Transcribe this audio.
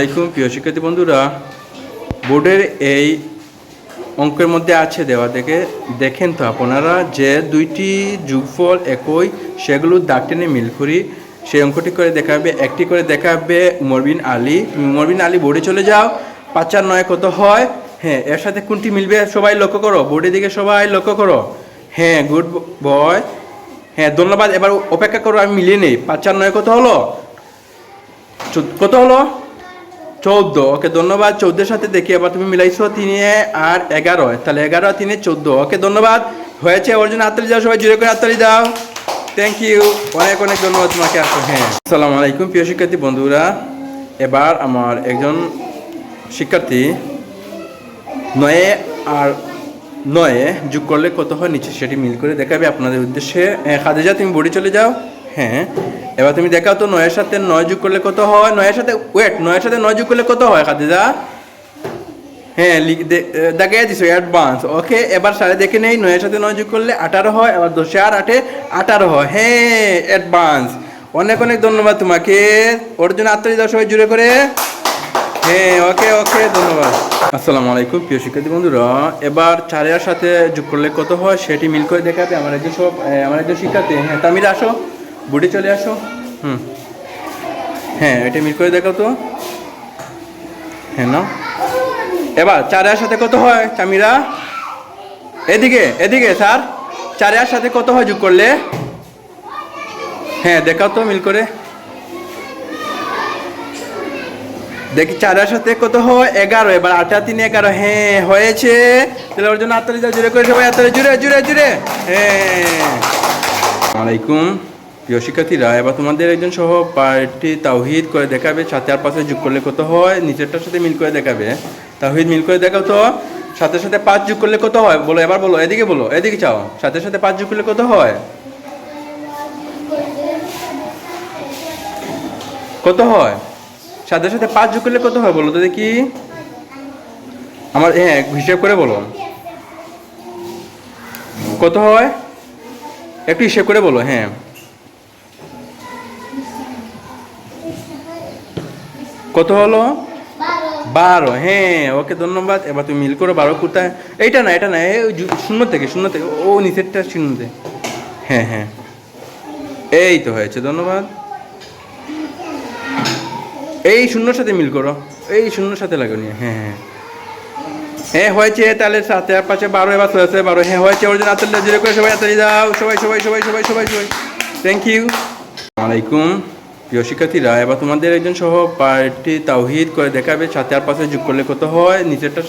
আলাইকুম, প্রিয় শিক্ষার্থী বন্ধুরা। বোর্ডের এই অঙ্কের মধ্যে আছে দেওয়া। দেখে, দেখেন তো আপনারা যে দুইটি যুগফল একই, সেগুলো দাগ টেনে মিল করি। সেই অঙ্কটি করে দেখাবে, একটি করে দেখাবে মরবিন আলী। মরবিন আলী বোর্ডে চলে যাও। পাঁচ নয় কত হয়? হ্যাঁ এর সাথে কোনটি মিলবে সবাই লক্ষ্য করো। বোর্ডের দিকে সবাই লক্ষ্য করো। হ্যাঁ গুড বয়। হ্যাঁ ধন্যবাদ। এবার অপেক্ষা করো, আমি মিলিয়ে নেই। পাঁচ নয় কত হলো? কত হলো? চৌদ্দ। ওকে, ধন্যবাদ। চৌদ্দের সাথে দেখি, এবার তুমি মিলাইছো তিনে আর এগারো। তাহলে এগারো তিনে চোদ্দ। ওকে, ধন্যবাদ। হয়েছে ওর জন্য দাও, সবাই জুড়ে করে হাততালি দাও। থ্যাংক ইউ অনেক অনেক ধন্যবাদ তোমাকে আসো হ্যাঁ। আসসালামু আলাইকুম, প্রিয় শিক্ষার্থী, বন্ধুরা। এবার আমার একজন শিক্ষার্থী নয়ে আর নয়ে যোগ করলে কত হয় নিচে সেটি মিল করে দেখাবে আপনাদের উদ্দেশ্যে। খাদিজা, তুমি বডি চলে যাও। হ্যাঁ এবার তুমি দেখাও তো নয়ের সাথে নয় যোগ করলে কত হয়? নয়ের সাথে ওয়েট নয়ের সাথে নয় যোগ করলে কত হয়, খাদিজা? হ্যাঁ দেখাই দিছো অ্যাডভান্স ওকে এবার সাড়ে দেখে নেই, নয়ের সাথে নয় যোগ করলে আঠারো হয়, এবার দশে আর আটে আঠারো হয়। হ্যাঁ অ্যাডভান্স অনেক অনেক ধন্যবাদ তোমাকে। ওর জন্য আত্মীয় সবাই জুড়ে করে। হ্যাঁ ওকে ওকে ধন্যবাদ। আসসালামু আলাইকুম, প্রিয় শিক্ষার্থী বন্ধুরা। এবার চারের সাথে যোগ করলে কত হয়, সেটি মিল করে দেখাবে আমার একজন সব আমার একজন শিক্ষার্থী। হ্যাঁ তামির, আসো। বুড়ি চলে আসো। হুম। হ্যাঁ এটা মিল করে দেখাও তো। হ্যাঁ না এবার চারের সাথে কত হয় তামিরা এদিকে এদিকে, স্যার। চারের সাথে কত হয় যোগ করলে? হ্যাঁ দেখাও তো মিল করে। দেখি চারের সাথে কত হয়, এগারো। এবার আটা তিন, এগারো। হ্যাঁ হয়েছে। তাহলে ওর জন্য আত্মালি জুড়ে করে সবাই আত্মালি জুড়ে জুড়ে জুড়ে। হ্যাঁ। আলাইকুম। প্রিয় শিক্ষার্থীরা, এবার তোমাদের একজন সহ পার্টি তাওহিদ করে দেখাবে, সাথে আর পাশে যোগ করলে কত হয়, নিচেরটার সাথে মিল করে দেখাবে। তাওহিদ মিল করে দেখাও তো, সাথে সাথে পাঁচ যোগ করলে কত হয়? বলো, এবার বলো, এদিকে বলো, এদিকে চাও, সাথে সাথে পাঁচ যোগ করলে কত হয়? কত হয়? সাথে সাথে পাঁচ যোগ করলে কত হয়, বলো তো দেখি। আমার হ্যাঁ হিসাব করে বলো। কত হয়? একটু হিসেব করে বলো হ্যাঁ। কত হলো? বারো হ্যাঁ ওকে ধন্যবাদ। এবার তুমি মিল করো, বারো কোথায়? এইটা না, এটা না শূন্য থেকে শূন্য থেকে, ও নিচেরটা শূন্যতে। হ্যাঁ হ্যাঁ। এই তো হয়েছে, ধন্যবাদ। এই শূন্যর সাথে মিল করো। এই শূন্যর সাথে লাগো নিয়ে হ্যাঁ হ্যাঁ। হ্যাঁ হয়েছে, তাহলে সাথে আর পাশে বারো, এবার হয়েছে বারো। হ্যাঁ হয়েছে, ওর জন্য আতলে জিরো করে সবাই আতলে যাও সবাই সবাই সবাই সবাই সবাই সবাই। থ্যাংক ইউ আলাইকুম। প্রিয় শিক্ষার্থীরা, এবার তোমাদের একজন সহ পার্টি তাওহিদ করে দেখাবে। সাথে আর পাশে যোগ করলে কত হয়? নিচেরটা